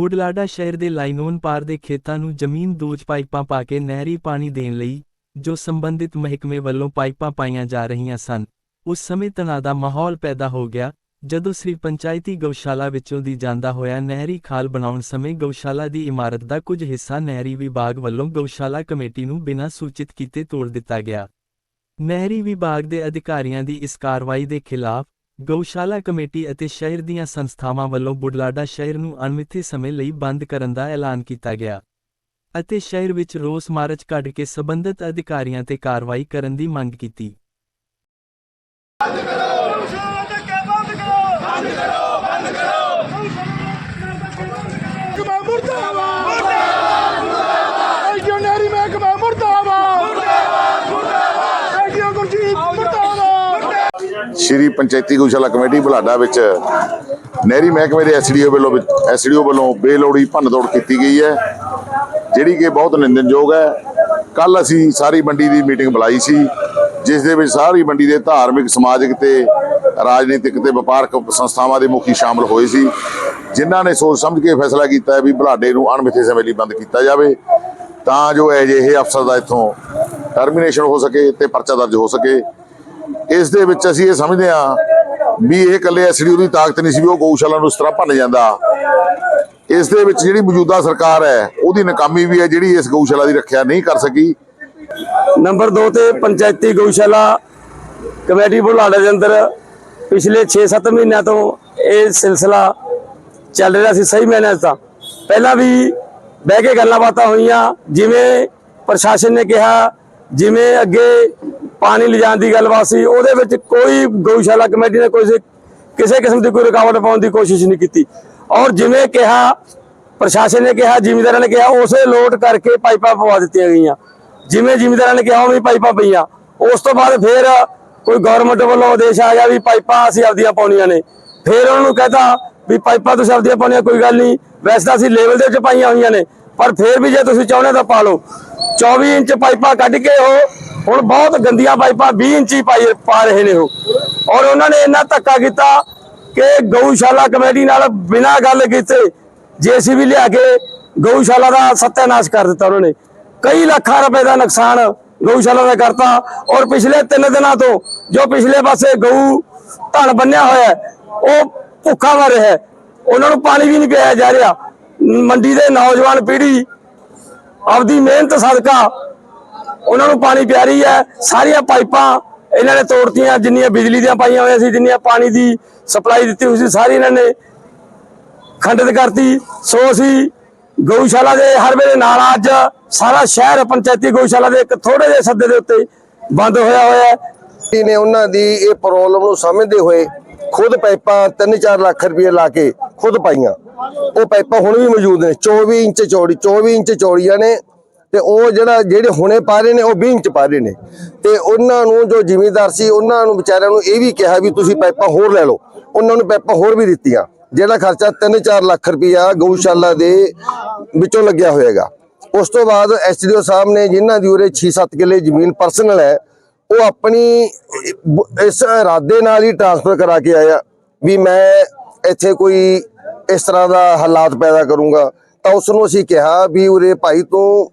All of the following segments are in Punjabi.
ਬੁਢਲਾਡਾ ਸ਼ਹਿਰ ਦੇ ਲਾਈਨੋਨ ਪਾਰ ਦੇ ਖੇਤਾਂ ਨੂੰ ਜ਼ਮੀਨ ਦੋਜ ਪਾਈਪਾਂ ਪਾ ਕੇ ਨਹਿਰੀ ਪਾਣੀ ਦੇਣ ਲਈ, ਜੋ ਸੰਬੰਧਿਤ ਮਹਿਕਮੇ ਵੱਲੋਂ ਪਾਈਪਾਂ ਪਾਈਆਂ ਜਾ ਰਹੀਆਂ ਸਨ। ਉਸ ਸਮੇਂ ਤਣਾਅ ਦਾ ਮਾਹੌਲ ਪੈਦਾ ਹੋ ਗਿਆ, ਜਦੋਂ ਸ੍ਰੀ ਪੰਚਾਇਤੀ ਗਊਸ਼ਾਲਾ ਵਿੱਚੋਂ ਦੀ ਜਾਂਦਾ ਹੋਇਆ ਨਹਿਰੀ ਖਾਲ ਬਣਾਉਣ ਸਮੇਂ ਗਊਸ਼ਾਲਾ ਦੀ ਇਮਾਰਤ ਦਾ ਕੁਝ ਹਿੱਸਾ ਨਹਿਰੀ ਵਿਭਾਗ ਵੱਲੋਂ ਗਊਸ਼ਾਲਾ ਕਮੇਟੀ ਨੂੰ ਬਿਨਾਂ ਸੂਚਿਤ ਕੀਤੇ ਤੋੜ ਦਿੱਤਾ ਗਿਆ। ਨਹਿਰੀ ਵਿਭਾਗ ਦੇ ਅਧਿਕਾਰੀਆਂ ਦੀ ਇਸ ਕਾਰਵਾਈ ਦੇ ਖਿਲਾਫ ਗਊਸ਼ਾਲਾ ਕਮੇਟੀ ਅਤੇ ਸ਼ਹਿਰ ਦੀਆਂ ਸੰਸਥਾਵਾਂ ਵੱਲੋਂ ਬੁਢਲਾਡਾ ਸ਼ਹਿਰ ਨੂੰ ਅਣਮਿੱਥੇ ਸਮੇਂ ਲਈ ਬੰਦ ਕਰਨ ਦਾ ਐਲਾਨ ਕੀਤਾ ਗਿਆ ਅਤੇ ਸ਼ਹਿਰ ਵਿੱਚ ਰੋਸ ਮਾਰਚ ਕੱਢ ਕੇ ਸਬੰਧਤ ਅਧਿਕਾਰੀਆਂ ਤੇ ਕਾਰਵਾਈ ਕਰਨ ਦੀ ਮੰਗ ਕੀਤੀ ਗਊਸ਼ਾਲਾ ਧੱਕੇ ਬੰਦ ਕਰੋ ਬੰਦ ਕਰੋ ਬੰਦ ਕਰੋ ਮਹਿਕਮਾ ਮੁਰਦਾਬਾਦ ਮੁਰਦਾਬਾਦ ਐਡੀਓ ਨਹਿਰੀ ਮਹਿਕਮਾ ਮੁਰਦਾਬਾਦ ਮੁਰਦਾਬਾਦ ਮੁਰਦਾਬਾਦ ਐਡੀਓ ਗੁਰਜੀਤ ਮੁਰਦਾਬਾਦ ਸ਼੍ਰੀ ਪੰਚਾਇਤੀ ਗਊਸ਼ਾਲਾ ਕਮੇਟੀ ਬੁਲਾਡਾ ਵਿੱਚ ਨਹਿਰੀ ਮਹਿਕਮੇ ਦੇ ਐਸਡੀਓ ਵੱਲੋਂ ਐਸਡੀਓ ਵੱਲੋਂ ਬੇਲੋੜੀ ਭੰਨਤੋੜ ਕੀਤੀ ਗਈ ਹੈ, ਜਿਹੜੀ ਕਿ ਬਹੁਤ ਨਿੰਦਨਯੋਗ ਹੈ। ਕੱਲ ਅਸੀਂ ਸਾਰੀ ਮੰਡੀ ਦੀ ਮੀਟਿੰਗ ਬੁਲਾਈ ਸੀ, ਜਿਸ ਦੇ ਵਿੱਚ ਸਾਰੀ ਮੰਡੀ ਦੇ ਧਾਰਮਿਕ, ਸਮਾਜਿਕ ਤੇ ਰਾਜਨੀਤਿਕ ਤੇ ਵਪਾਰਕ ਸੰਸਥਾਵਾਂ ਦੇ ਮੁਖੀ ਸ਼ਾਮਲ ਹੋਏ ਸੀ, ਜਿਨ੍ਹਾਂ ਨੇ ਸੋਚ ਸਮਝ ਕੇ ਫੈਸਲਾ ਕੀਤਾ ਹੈ ਵੀ ਬੁਲਾਡੇ ਨੂੰ ਅਣਮਿੱਥੇ ਸਮੇਂ ਲਈ ਬੰਦ ਕੀਤਾ ਜਾਵੇ, ਤਾਂ ਜੋ ਅਜਿਹੇ ਅਫਸਰ ਦਾ ਇੱਥੋਂ ਟਰਮੀਨੇਸ਼ਨ ਹੋ ਸਕੇ ਤੇ ਪਰਚਾ ਦਰਜ ਹੋ ਸਕੇ। ਇਸ ਦੇ ਵਿੱਚ ਅਸੀਂ ਇਹ ਸਮਝਦੇ ਹਾਂ ਵੀ ਇਹ ਇਕੱਲੇ ਐਸਡੀਓ ਦੀ ਤਾਕਤ ਨਹੀਂ ਸੀ ਵੀ ਉਹ ਗਊਸ਼ਾਲਾ ਨੂੰ ਇਸ ਤਰ੍ਹਾਂ ਭੰਨ ਜਾਂਦਾ। ਇਸ ਦੇ ਵਿੱਚ ਜਿਹੜੀ ਮੌਜੂਦਾ ਸਰਕਾਰ ਹੈ, ਉਹਦੀ ਨਾਕਾਮੀ ਵੀ ਹੈ, ਜਿਹੜੀ ਇਸ ਗਊਸ਼ਾਲਾ ਦੀ ਰੱਖਿਆ ਨਹੀਂ ਕਰ ਸਕੀ। ਨੰਬਰ 2 ਤੇ ਪੰਚਾਇਤੀ ਗਊਸ਼ਾਲਾ ਕਮੇਟੀ ਬੁਲਾਡੇ ਦੇ ਅੰਦਰ ਪਿਛਲੇ 6-7 ਮਹੀਨਿਆਂ ਤੋਂ ਇਹ ਸਿਲਸਿਲਾ ਚੱਲ ਰਿਹਾ ਸੀ, ਸਹੀ ਮੈਨੇ ਤਾਂ। ਪਹਿਲਾਂ ਵੀ ਬਹਿ ਕੇ ਗੱਲਾਂ ਬਾਤਾਂ ਹੋਈਆਂ, ਜਿਵੇਂ ਪ੍ਰਸ਼ਾਸਨ ਨੇ ਕਿਹਾ, ਜਿਵੇਂ ਅੱਗੇ ਪਾਣੀ ਲਿਜਾਣ ਦੀ ਗੱਲਬਾਤ ਸੀ, ਉਹਦੇ ਵਿੱਚ ਕੋਈ ਗਊਸ਼ਾਲਾ ਕਮੇਟੀ ਨੇ ਕੋਈ ਕਿਸੇ ਕਿਸਮ ਦੀ ਕੋਈ ਰੁਕਾਵਟ ਪਾਉਣ ਦੀ ਕੋਸ਼ਿਸ਼ ਨਹੀਂ ਕੀਤੀ। ਔਰ ਜਿਵੇਂ ਕਿਹਾ, ਪ੍ਰਸ਼ਾਸਨ ਨੇ ਕਿਹਾ, ਜ਼ਿਮੀਂਦਾਰਾਂ ਨੇ ਕਿਹਾ, ਉਸੇ ਲੋਟ ਕਰਕੇ ਪਾਈਪਾਂ ਪਵਾ ਦਿੱਤੀਆਂ ਗਈਆਂ। ਜਿਵੇਂ ਜ਼ਿਮੀਂਦਾਰਾਂ ਨੇ ਕਿਹਾ, ਉਵੇਂ ਪਾਈਪਾਂ ਪਈਆਂ। ਉਸ ਤੋਂ ਬਾਅਦ ਫਿਰ ਕੋਈ ਗਵਰਨਮੈਂਟ ਵੱਲੋਂ ਆਦੇਸ਼ ਆ ਗਿਆ ਵੀ ਪਾਈਪਾਂ ਅਸੀਂ ਆਪਦੀਆਂ ਪਾਉਣੀਆਂ ਨੇ। ਫਿਰ ਉਹਨਾਂ ਨੂੰ ਕਹਤਾ ਵੀ ਪਾਈਪਾਂ ਤੁਸੀਂ ਆਪਦੀਆਂ ਪਾਉਣੀਆਂ, ਕੋਈ ਗੱਲ ਨਹੀਂ। ਵੈਸੇ ਤਾਂ ਅਸੀਂ ਲੈਵਲ ਦੇ ਵਿੱਚ ਪਾਈਆਂ ਹੋਈਆਂ ਨੇ, ਪਰ ਫਿਰ ਵੀ ਜੇ ਤੁਸੀਂ ਚਾਹੁੰਦੇ ਤਾਂ ਪਾ ਲਓ। 24 ਇੰਚ ਪਾਈਪਾਂ ਕੱਢ ਕੇ ਉਹ ਹੁਣ ਬਹੁਤ ਗੰਦੀਆਂ ਪਾਈਪਾਂ 20 ਇੰਚੀ ਪਾਈ ਪਾ ਰਹੇ ਨੇ ਉਹ। ਔਰ ਉਹਨਾਂ ਨੇ ਇੰਨਾ ਧੱਕਾ ਕੀਤਾ ਕਿ ਗਊਸ਼ਾਲਾ ਕਮੇਟੀ ਨਾਲ ਬਿਨਾਂ ਗੱਲ ਕੀਤੇ ਜੀਸੀਬੀ ਲਿਆ ਕੇ ਗਊਸ਼ਾਲਾ ਦਾ ਸੱਤਿਆਨਾਸ਼ ਕਰ ਦਿੱਤਾ ਉਹਨਾਂ ਨੇ। ਕਈ ਲੱਖਾਂ ਰੁਪਏ ਦਾ ਨੁਕਸਾਨ ਗਊਸ਼ਾਲਾ ਦਾ ਕਰਤਾ ਔਰ ਪਿਛਲੇ 3 ਦਿਨਾਂ ਤੋਂ ਜੋ ਪਿਛਲੇ ਪਾਸੇ ਗਊ ਧਨ ਬੰਨਿਆ ਹੋਇਆ ਉਹ ਭੁੱਖਾ ਮਰ ਰਿਹਾ ਉਹਨਾਂ ਨੂੰ ਪਾਣੀ ਵੀ ਨਹੀਂ ਪਿਆਇਆ ਜਾ ਰਿਹਾ। ਮੰਡੀ ਦੇ ਨੌਜਵਾਨ ਪੀੜ੍ਹੀ ਆਪਦੀ ਮਿਹਨਤ ਸਦਕਾ ਉਹਨਾਂ ਨੂੰ ਪਾਣੀ ਪਿਆ ਰਹੀ ਹੈ, ਸਾਰੀਆਂ ਪਾਈਪਾਂ ਇਹਨਾਂ ਨੇ ਤੋੜਤੀਆਂ, ਜਿੰਨੀਆਂ ਬਿਜਲੀ ਦੀਆਂ ਪਾਈਆਂ ਹੋਈਆਂ ਸੀ, ਜਿੰਨੀਆਂ ਪਾਣੀ ਦੀ ਸਪਲਾਈ ਦਿੱਤੀ ਹੋਈ ਸੀ, ਸਾਰੀ ਇਹਨਾਂ ਨੇ ਖੰਡਿਤ ਕਰਤੀ। ਸੋ ਅਸੀਂ ਗਊਸ਼ਾਲਾ ਦੇ ਹਰ ਵੇਲੇ ਨਾਲ ਅੱਜ ਸਾਰਾ ਸ਼ਹਿਰ ਪੰਚਾਇਤੀ ਗਊਸ਼ਾਲਾ ਦੇ ਇੱਕ ਥੋੜੇ ਜਿਹੇ ਸੱਦੇ ਦੇ ਉੱਤੇ ਬੰਦ ਹੋਇਆ ਹੋਇਆ ਹੈ। ਨੇ ਉਹਨਾਂ ਦੀ ਇਹ ਪ੍ਰੋਬਲਮ ਨੂੰ ਸਮਝਦੇ ਹੋਏ ਖੁਦ ਪਾਈਪਾਂ 3-4 ਲੱਖ ਰੁਪਏ ਲਾ ਕੇ ਖੁਦ ਪਾਈਆਂ। ਉਹ ਪਾਈਪਾਂ ਹੁਣ ਵੀ ਮੌਜੂਦ ਨੇ 24 ਇੰਚ ਚੌੜੀ 24 ਇੰਚ ਚੌੜੀਆਂ ਨੇ। ਤੇ ਉਹ ਜਿਹੜਾ, ਜਿਹੜੇ ਹੁਣੇ ਪਾ ਰਹੇ ਨੇ, ਉਹ 20 ਇੰਚ ਪਾ ਰਹੇ ਨੇ। ਤੇ ਉਹਨਾਂ ਨੂੰ ਜੋ ਜ਼ਿਮੀਂਦਾਰ ਸੀ, ਉਹਨਾਂ ਨੂੰ ਵਿਚਾਰਿਆਂ ਨੂੰ ਇਹ ਵੀ ਕਿਹਾ ਵੀ ਤੁਸੀਂ ਪਾਈਪਾਂ ਹੋਰ ਲੈ ਲਓ। ਉਹਨਾਂ ਨੂੰ ਪਾਈਪਾਂ ਹੋਰ ਵੀ ਦਿੱਤੀਆਂ। ਜਿਹੜਾ ਖਰਚਾ 3-4 ਲੱਖ ਰੁਪਇਆ ਗਊਸ਼ਾਲਾ ਦੇ ਵਿੱਚੋਂ ਲੱਗਿਆ ਹੋਏਗਾ ਉਸ ਤੋਂ ਬਾਅਦ ਐਸਡੀਓ ਸਾਹਿਬ ਨੇ ਜਿਨ੍ਹਾਂ ਦੀ ਉਰੇ 6-7 ਕਿੱਲੇ ਜ਼ਮੀਨ ਪਰਸਨਲ ਹੈ, ਉਹ ਆਪਣੀ ਇਸ ਇਰਾਦੇ ਨਾਲ ਹੀ ਟ੍ਰਾਂਸਫਰ ਕਰਾ ਕੇ ਆਇਆ ਵੀ ਮੈਂ ਇੱਥੇ ਕੋਈ ਇਸ ਤਰ੍ਹਾਂ ਦਾ ਹਾਲਾਤ ਪੈਦਾ ਕਰੂੰਗਾ। ਤਾਂ ਉਸ ਨੂੰ ਅਸੀਂ ਕਿਹਾ ਵੀ ਉਰੇ ਭਾਈ ਤੂੰ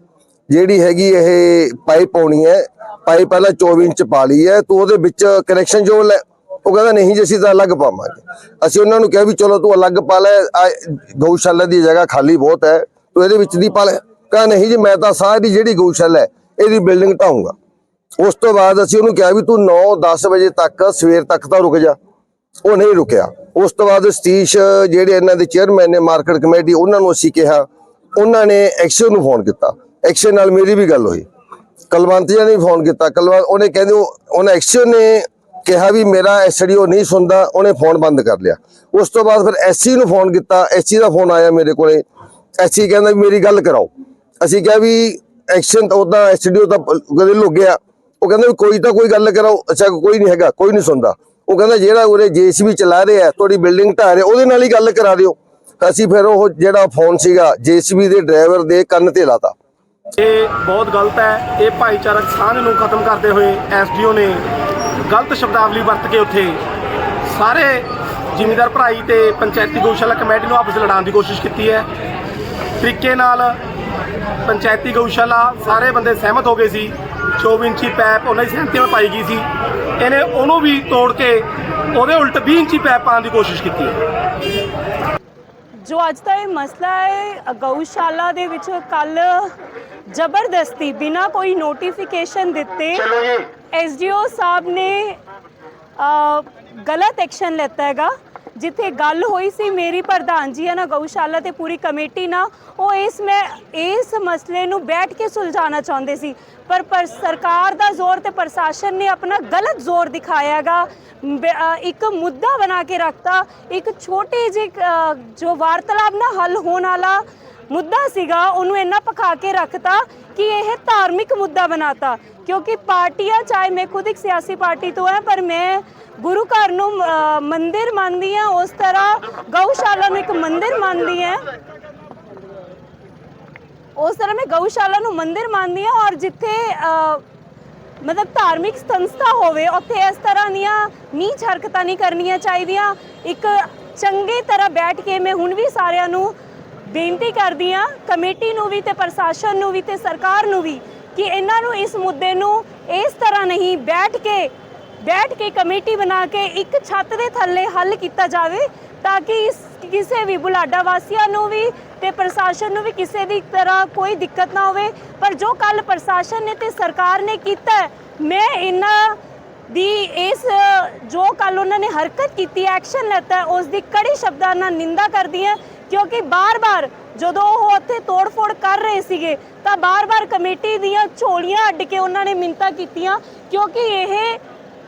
ਜਿਹੜੀ ਹੈਗੀ ਇਹ ਪਾਈਪ ਪਾਉਣੀ ਹੈ, ਪਾਈਪ ਪਹਿਲਾਂ 24 ਇੰਚ ਪਾ ਲਈ ਹੈ, ਤੂੰ ਉਹਦੇ ਵਿੱਚ ਕਨੈਕਸ਼ਨ ਜੋ ਲੈ, ਉਹ ਕਹਿੰਦਾ ਨਹੀਂ ਜੀ, ਅਸੀਂ ਤਾਂ ਅਲੱਗ ਪਾਵਾਂਗੇ। ਅਸੀਂ ਉਹਨਾਂ ਨੂੰ ਕਿਹਾ ਵੀ ਚਲੋ ਤੂੰ ਅਲੱਗ ਪਾ ਲੈ, ਆ ਗਊਸ਼ਾਲਾ ਦੀ ਜਗ੍ਹਾ ਖਾਲੀ ਬਹੁਤ ਹੈ, ਤੂੰ ਇਹਦੇ ਵਿੱਚ ਦੀ ਪਾ ਲੈ। ਕਹਿੰਦਾ ਨਹੀਂ ਜੀ, ਮੈਂ ਤਾਂ ਸਾਰੀ ਜਿਹੜੀ ਗਊਸ਼ਾਲਾ ਹੈ, ਇਹਦੀ ਬਿਲਡਿੰਗ ਢਾਊਂਗਾ। ਉਸ ਤੋਂ ਬਾਅਦ ਅਸੀਂ ਉਹਨੂੰ ਕਿਹਾ ਵੀ ਤੂੰ 9-10 ਵਜੇ ਤੱਕ, ਸਵੇਰ ਤੱਕ ਤਾਂ ਰੁਕ ਜਾ। ਉਹ ਨਹੀਂ ਰੁਕਿਆ। ਉਸ ਤੋਂ ਬਾਅਦ ਸਤੀਸ਼, ਜਿਹੜੇ ਇਹਨਾਂ ਦੇ ਚੇਅਰਮੈਨ ਨੇ ਮਾਰਕੀਟ ਕਮੇਟੀ ਉਹਨਾਂ ਨੂੰ ਅਸੀਂ ਕਿਹਾ, ਉਹਨਾਂ ਨੇ ਐਕਸ਼ਨ ਨੂੰ ਫੋਨ ਕੀਤਾ। ਐਕਸ਼ਨ ਨਾਲ ਮੇਰੀ ਵੀ ਗੱਲ ਹੋਈ। ਕਲਵੰਤ ਜੀ ਨੇ ਵੀ ਫੋਨ ਕੀਤਾ। ਕਲਵੰਤ ਉਹਨੇ ਕਹਿੰਦੇ ਉਹਨੇ ਐਕਸ਼ਨ ਨੇ ਕਿਹਾ ਵੀ ਮੇਰਾ ਐਸਡੀਓ ਨਹੀਂ ਸੁਣਦਾ, ਉਹਨੇ ਫੋਨ ਬੰਦ ਕਰ ਲਿਆ। ਉਸ ਤੋਂ ਬਾਅਦ ਫਿਰ ਐਸਸੀ ਨੂੰ ਫੋਨ ਕੀਤਾ। ਐਸਸੀ ਦਾ ਫੋਨ ਆਇਆ ਮੇਰੇ ਕੋਲੇ। ਐਸਸੀ ਕਹਿੰਦਾ ਵੀ ਮੇਰੀ ਗੱਲ ਕਰਾਓ। ਅਸੀਂ ਕਿਹਾ ਵੀ ਐਕਸ਼ਨ ਤਾਂ ਉਦਾਂ ਐਸਡੀਓ ਤਾਂ ਕਦੇ ਲੁੱਕ ਗਿਆ। ਉਹ ਕਹਿੰਦਾ ਵੀ ਕੋਈ ਤਾਂ ਕੋਈ ਗੱਲ ਕਰਾਓ। ਅੱਛਾ, ਕੋਈ ਨਹੀਂ ਹੈਗਾ, ਕੋਈ ਨਹੀਂ ਸੁਣਦਾ। ਉਹ ਕਹਿੰਦਾ ਜਿਹੜਾ ਉਰੇ ਜੀਸੀਬੀ ਚਲਾ ਰਿਹਾ, ਤੁਹਾਡੀ ਬਿਲਡਿੰਗ ਢਾਹ ਰਿਹਾ, ਉਹਦੇ ਨਾਲ ਹੀ ਗੱਲ ਕਰਾ ਦਿਓ। ਅਸੀਂ ਫਿਰ ਉਹ ਜਿਹੜਾ ਫੋਨ ਸੀਗਾ ਜੀਸੀਬੀ ਦੇ ਡਰਾਈਵਰ ਦੇ ਕੰਨ ਤੇ ਲਾਤਾ। ਇਹ ਬਹੁਤ ਗਲਤ ਹੈ। ਇਹ ਭਾਈਚਾਰਕ ਸਾਂਝ ਨੂੰ ਖਤਮ ਕਰਦੇ ਹੋਏ ਐਸਡੀਓ ਨੇ ਗਲਤ ਸ਼ਬਦਾਵਲੀ ਵਰਤ ਕੇ ਉੱਥੇ ਸਾਰੇ ਜ਼ਿਮੀਂਦਾਰ ਭਰਾਈ ਤੇ ਪੰਚਾਇਤੀ ਗਊਸ਼ਾਲਾ ਕਮੇਟੀ ਨੂੰ ਆਪਸ ਲੜਾਉਣ ਦੀ ਕੋਸ਼ਿਸ਼ ਕੀਤੀ ਹੈ। ਤਰੀਕੇ ਨਾਲ ਪੰਚਾਇਤੀ ਗਊਸ਼ਾਲਾ ਸਾਰੇ ਬੰਦੇ ਸਹਿਮਤ ਹੋ ਗਏ ਸੀ। 24 ਇੰਚੀ ਪੈਪ ਉਹਨਾਂ ਦੀ ਸਹਿਮਤੀ ਨਾਲ ਪਾਈ ਗਈ ਸੀ। ਇਹਨੇ ਉਹਨੂੰ ਵੀ ਤੋੜ ਕੇ ਉਹਦੇ ਉਲਟ 20 ਇੰਚੀ ਪੈਪ ਪਾਉਣ ਦੀ ਕੋਸ਼ਿਸ਼ ਕੀਤੀ ਹੈ। ਜੋ ਅੱਜ ਦਾ ਇਹ ਮਸਲਾ ਹੈ ਗਊਸ਼ਾਲਾ ਦੇ ਵਿੱਚ ਕੱਲ ਜ਼ਬਰਦਸਤੀ ਬਿਨਾ ਕੋਈ ਨੋਟੀਫਿਕੇਸ਼ਨ ਦਿੱਤੇ ਐਸਡੀਓ ਸਾਹਿਬ ਨੇ ਗਲਤ ਐਕਸ਼ਨ ਲੈਤਾ ਹੈਗਾ। ਜਿੱਥੇ ਗੱਲ ਹੋਈ ਸੀ ਮੇਰੀ ਪ੍ਰਧਾਨ ਜੀ ਹੈ ਨਾ ਗਊਸ਼ਾਲਾ ਤੇ ਪੂਰੀ ਕਮੇਟੀ ਨਾ ਉਹ ਇਸ ਮੈਂ, ਇਸ ਮਸਲੇ ਨੂੰ ਬੈਠ ਕੇ ਸੁਲਝਾਉਣਾ ਚਾਹੁੰਦੇ ਸੀ। ਪਰ ਪਰ ਸਰਕਾਰ ਦਾ ਜ਼ੋਰ ਤੇ ਪ੍ਰਸ਼ਾਸਨ ਨੇ ਆਪਣਾ ਗਲਤ ਜ਼ੋਰ ਦਿਖਾਇਆਗਾ। ਇੱਕ ਮੁੱਦਾ ਬਣਾ ਕੇ ਰੱਖਤਾ, ਇੱਕ ਛੋਟੀ ਜਿਹੀ ਜੋ ਵਾਰਤਾਲਾਪ ਨਾ ਹੱਲ ਹੋਣ ਵਾਲਾ ਮੁੱਦਾ ਸੀਗਾ, ਉਹਨੂੰ ਇੰਨਾ ਪਕਾ ਕੇ ਰੱਖਤਾ ਕਿ ਇਹ ਧਾਰਮਿਕ ਮੁੱਦਾ ਬਣਾਤਾ। ਕਿਉਂਕਿ ਪਾਰਟੀਆਂ, ਚਾਹੇ ਮੈਂ ਖੁਦ ਇੱਕ ਸਿਆਸੀ ਪਾਰਟੀ ਤੋਂ ਹਾਂ, ਪਰ ਮੈਂ ਗੁਰੂ ਘਰ ਨੂੰ ਮੰਦਿਰ ਮੰਨਦੀ ਹਾਂ, ਉਸ ਤਰ੍ਹਾਂ ਗਊਸ਼ਾਲਾ ਨੂੰ ਇੱਕ ਮੰਦਿਰ ਮੰਨਦੀ ਹਾਂ। ਉਸ ਤਰ੍ਹਾਂ ਮੈਂ ਗਊਸ਼ਾਲਾ ਨੂੰ ਮੰਦਿਰ ਮੰਨਦੀ ਹਾਂ ਔਰ ਜਿੱਥੇ ਮਤਲਬ ਧਾਰਮਿਕ ਸੰਸਥਾ ਹੋਵੇ, ਉੱਥੇ ਇਸ ਤਰ੍ਹਾਂ ਦੀਆਂ ਨੀਚ ਹਰਕਤਾਂ ਨਹੀਂ ਕਰਨੀਆਂ ਚਾਹੀਦੀਆਂ। ਇੱਕ ਚੰਗੇ ਤਰ੍ਹਾਂ ਬੈਠ ਕੇ ਮੈਂ ਹੁਣ ਵੀ ਸਾਰਿਆਂ ਨੂੰ ਬੇਨਤੀ ਕਰਦੀ ਹਾਂ ਕਮੇਟੀ ਨੂੰ ਵੀ ਤੇ ਪ੍ਰਸ਼ਾਸਨ ਨੂੰ ਵੀ ਤੇ ਸਰਕਾਰ ਨੂੰ ਵੀ ਕਿ ਇਹਨਾਂ ਨੂੰ ਇਸ ਮੁੱਦੇ ਨੂੰ ਇਸ ਤਰ੍ਹਾਂ ਨਹੀਂ ਬੈਠ ਕੇ ਬੈਠ ਕੇ ਕਮੇਟੀ ਬਣਾ ਕੇ ਇੱਕ ਛੱਤ ਦੇ ਥੱਲੇ ਹੱਲ ਕੀਤਾ ਜਾਵੇ ਤਾਂ ਕਿ ਇਸ ਕਿਸੇ ਵੀ ਬੁਲਾਡਾ ਵਾਸੀਆਂ ਨੂੰ ਵੀ ਤੇ ਪ੍ਰਸ਼ਾਸਨ ਨੂੰ ਵੀ ਕਿਸੇ ਦੀ ਤਰ੍ਹਾਂ ਕੋਈ ਦਿੱਕਤ ਨਾ ਹੋਵੇ। ਪਰ ਜੋ ਕੱਲ ਪ੍ਰਸ਼ਾਸਨ ਨੇ ਤੇ ਸਰਕਾਰ ਨੇ ਕੀਤਾ ਮੈਂ ਇਹਨਾਂ ਦੀ ਇਸ ਜੋ ਕੱਲ ਉਹਨਾਂ ਨੇ ਹਰਕਤ ਕੀਤੀ ਐਕਸ਼ਨ ਲੈਤਾ ਹੈ, ਉਸ ਦੀ ਕੜੀ ਸ਼ਬਦਾਂ ਨਾਲ ਨਿੰਦਾ ਕਰਦੀ ਹਾਂ ਕਿਉਂਕਿ ਬਾਰ-ਬਾਰ ਜਦੋਂ ਉਹ ਉੱਥੇ ਤੋੜ-ਫੋੜ ਕਰ ਰਹੇ ਸੀਗੇ, ਤਾਂ ਬਾਰ-ਬਾਰ ਕਮੇਟੀ ਦੀਆਂ ਝੋਲੀਆਂ ਅੱਡ ਕੇ ਉਹਨਾਂ ਨੇ ਮਿੰਤਾ ਕੀਤੀਆਂ, ਕਿਉਂਕਿ ਇਹ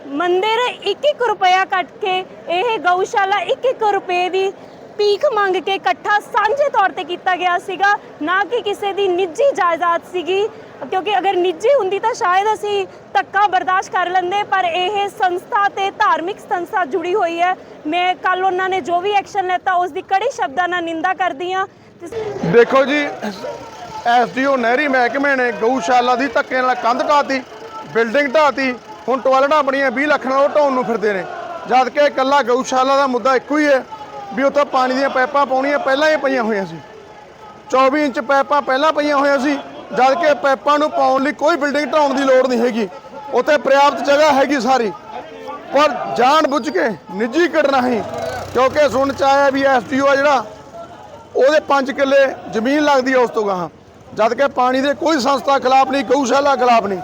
ਮੰਦਿਰ 1-1 ਰੁਪਇਆ ਕੱਟ ਕੇ, ਇਹ ਗਊਸ਼ਾਲਾ 1-1 ਰੁਪਏ ਦੀ ਭੀਖ ਮੰਗ ਕੇ ਇਕੱਠਾ ਸਾਂਝੇ ਤੌਰ ਤੇ ਕੀਤਾ ਗਿਆ ਸੀਗਾ, ਨਾ ਕਿ ਕਿਸੇ ਦੀ ਨਿੱਜੀ ਜਾਇਦਾਦ ਸੀਗੀ। ਕਿਉਂਕਿ ਅਗਰ ਨਿੱਜੀ ਹੁੰਦੀ ਤਾਂ ਸ਼ਾਇਦ ਅਸੀਂ ਧੱਕਾ ਬਰਦਾਸ਼ਤ ਕਰ ਲੈਂਦੇ, ਪਰ ਇਹ ਸੰਸਥਾ ਤੇ ਧਾਰਮਿਕ ਸੰਸਥਾ ਜੁੜੀ ਹੋਈ ਹੈ। ਮੈਂ ਕੱਲ ਉਹਨਾਂ ਨੇ ਜੋ ਵੀ ਐਕਸ਼ਨ ਲੈਤਾ, ਉਸ ਦੀ ਕੜੀ ਸ਼ਬਦਾਂ ਨਾਲ ਨਿੰਦਾ ਕਰਦੀ ਹਾਂ। ਦੇਖੋ ਜੀ, ਐਸਡੀਓ ਨਹਿਰੀ ਮਹਿਕਮੇ ਨੇ ਗਊਸ਼ਾਲਾ ਦੀ ਧੱਕੇ ਨਾਲ ਕੰਧ ਢਾਤੀ ਬਿਲਡਿੰਗ ਢਾਤੀ ਹੁਣ ਟਵਾਲਟਾਂ ਬਣੀਆਂ 20 ਲੱਖ ਨਾਲ ਉਹ ਢਾਉਣ ਨੂੰ ਫਿਰਦੇ ਨੇ। ਜਦ ਕਿ ਇਕੱਲਾ ਗਊਸ਼ਾਲਾ ਦਾ ਮੁੱਦਾ ਇੱਕੋ ਹੀ ਹੈ ਵੀ ਉੱਥੇ ਪਾਣੀ ਦੀਆਂ ਪਾਈਪਾਂ ਪਾਉਣੀਆਂ ਪਹਿਲਾਂ ਹੀ ਪਈਆਂ ਹੋਈਆਂ ਸੀ। 24 ਇੰਚ ਪਾਈਪਾਂ ਪਹਿਲਾਂ ਪਈਆਂ ਹੋਈਆਂ ਸੀ ਜਦ ਕਿ ਪਾਈਪਾਂ ਨੂੰ ਪਾਉਣ ਲਈ ਕੋਈ ਬਿਲਡਿੰਗ ਢਾਉਣ ਦੀ ਲੋੜ ਨਹੀਂ ਹੈਗੀ। ਉੱਥੇ ਪ੍ਰਿਆਪਤ ਜਗ੍ਹਾ ਹੈਗੀ ਸਾਰੀ। ਪਰ ਜਾਣ ਬੁੱਝ ਕੇ ਨਿੱਜੀ ਘਟਨਾ ਹੀ, ਕਿਉਂਕਿ ਸੁਣ ਚ ਆਇਆ ਵੀ ਐਸਡੀਓ ਆ ਜਿਹੜਾ, ਉਹਦੇ 5 ਕਿੱਲੇ ਜ਼ਮੀਨ ਲੱਗਦੀ ਆ ਉਸ ਤੋਂ ਗਾਹਾਂ। ਜਦ ਕਿ ਪਾਣੀ ਦੇ ਕੋਈ ਸੰਸਥਾ ਖਿਲਾਫ ਨਹੀਂ, ਗਊਸ਼ਾਲਾ ਖਿਲਾਫ ਨਹੀਂ।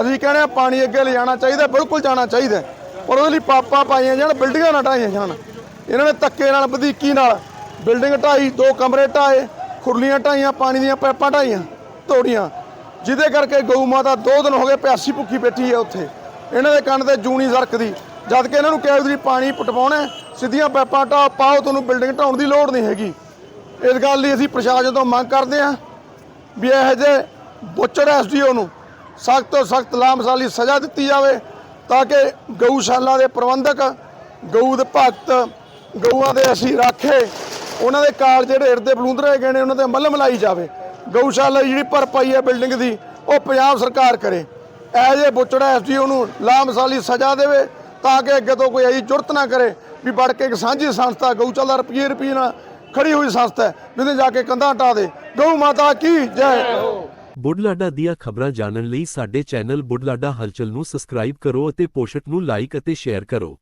ਅਸੀਂ ਕਹਿੰਦੇ ਆ ਪਾਣੀ ਅੱਗੇ ਲਿਜਾਣਾ ਚਾਹੀਦਾ, ਬਿਲਕੁਲ ਜਾਣਾ ਚਾਹੀਦਾ ਪਰ ਉਹਦੇ ਲਈ ਪਾਪਾ ਪਾਈਆਂ ਜਾਣ, ਬਿਲਡਿੰਗਾਂ ਨਾ ਢਾਈਆਂ ਜਾਣ। ਇਹਨਾਂ ਨੇ ਧੱਕੇ ਨਾਲ, ਵਧੀਕੀ ਨਾਲ ਬਿਲਡਿੰਗ ਢਾਈ, ਦੋ ਕਮਰੇ ਢਾਏ, ਖੁਰਲੀਆਂ ਢਾਈਆਂ, ਪਾਣੀ ਦੀਆਂ ਪਾਈਪਾਂ ਢਾਈਆਂ। ਤੋੜੀਆਂ, ਜਿਹਦੇ ਕਰਕੇ ਗਊ ਮਾਤਾ ਦੋ ਦਿਨ ਹੋ ਗਏ ਪਿਆਸੀ ਭੁੱਖੀ ਬੈਠੀ ਹੈ ਉੱਥੇ। ਇਹਨਾਂ ਦੇ ਕੰਨ ਤੇ ਜੂਣੀ ਜ਼ਰਕਦੀ ਜਦ ਕਿ ਇਹਨਾਂ ਨੂੰ ਕਿਹਾ ਵੀ ਪਾਣੀ ਪਟਵਾਉਣਾ ਸਿੱਧੀਆਂ ਪੈਪਾਂ ਢਾਓ ਪਾਓ ਤੁਹਾਨੂੰ ਬਿਲਡਿੰਗ ਢਾਉਣ ਦੀ ਲੋੜ ਨਹੀਂ ਹੈਗੀ। ਇਸ ਗੱਲ ਲਈ ਅਸੀਂ ਪ੍ਰਸ਼ਾਸਨ ਤੋਂ ਮੰਗ ਕਰਦੇ ਹਾਂ ਵੀ ਇਹੋ ਜਿਹੇ ਬੁੱਚੜ ਐਸਡੀਓ ਨੂੰ ਸਖਤ ਤੋਂ ਸਖਤ ਲਾਮਸਾਲੀ ਸਜ਼ਾ ਦਿੱਤੀ ਜਾਵੇ, ਤਾਂ ਕਿ ਗਊਸ਼ਾਲਾ ਦੇ ਪ੍ਰਬੰਧਕ, ਗਊ ਦੇ ਭਗਤ, ਗਊਆਂ ਦੇ ਅਸੀਂ ਰਾਖੇ, ਉਹਨਾਂ ਦੇ ਕਾਲ ਜਿਹੜੇ ਹਿਰਦੇ ਬਲੂੰਦਰੇ ਗਏ ਨੇ, ਉਹਨਾਂ ਤੇ ਅਮਲ ਮਲਾਈ ਜਾਵੇ। ਗਊਸ਼ਾਲਾ ਜਿਹੜੀ ਭਰਪਾਈ ਹੈ ਬਿਲਡਿੰਗ ਦੀ ਉਹ ਪੰਜਾਬ ਸਰਕਾਰ ਕਰੇ। ਇਹੋ ਜਿਹੇ ਬੁੱਚੜ ਐਸਡੀਓ ਨੂੰ ਲਾਮਸਾਲੀ ਸਜ਼ਾ ਦੇਵੇ ਤਾਂ ਕਿ ਅੱਗੇ ਤੋਂ ਕੋਈ ਐਸੀ ਜੁਰਤ ਨਾ ਕਰੇ ਵੀ ਵੜ ਕੇ ਇੱਕ ਸਾਂਝੀ ਸੰਸਥਾ ਗਊਸ਼ਾਲਾ ਰੁਪਈਏ ਰੁਪਈਏ ਨਾਲ ਖੜੀ ਹੋਈ ਸੰਸਥਾ ਹੈ ਵੀ ਉਹਦੇ ਜਾ ਕੇ ਕੰਧਾਂ ਹਟਾ ਦੇ। ਗਊ ਮਾਤਾ ਕੀ ਜੈ ਬੁਢਲਾਡਾ ਦੀਆਂ ਖਬਰਾਂ ਜਾਣਨ ਲਈ ਸਾਡੇ ਚੈਨਲ ਬੁਢਲਾਡਾ ਹਲਚਲ ਨੂੰ ਸਬਸਕ੍ਰਾਈਬ ਕਰੋ ਅਤੇ ਪੋਸਟ ਨੂੰ ਲਾਈਕ ਅਤੇ ਸ਼ੇਅਰ ਕਰੋ।